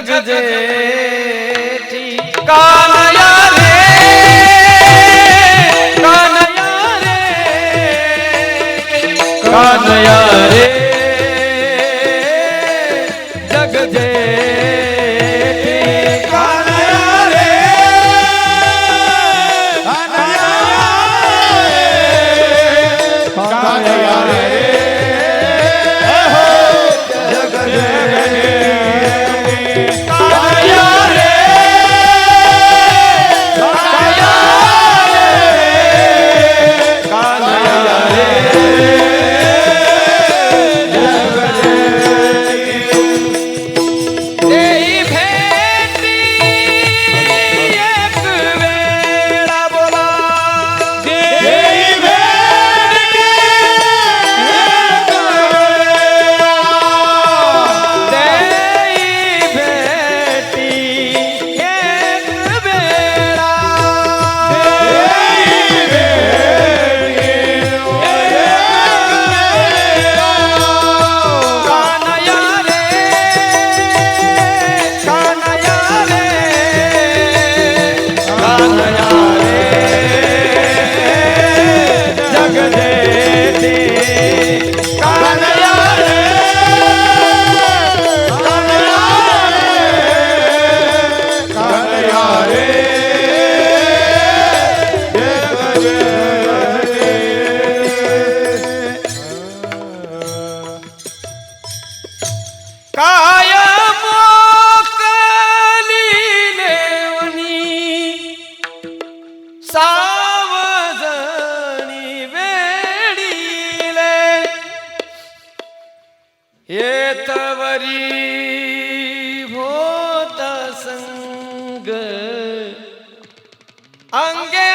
જગજેઠી કાનયા રે કાનયા રે કાનયા રે Yeah. काय सावजणी वेडीले येतवरी भोत संग अंगे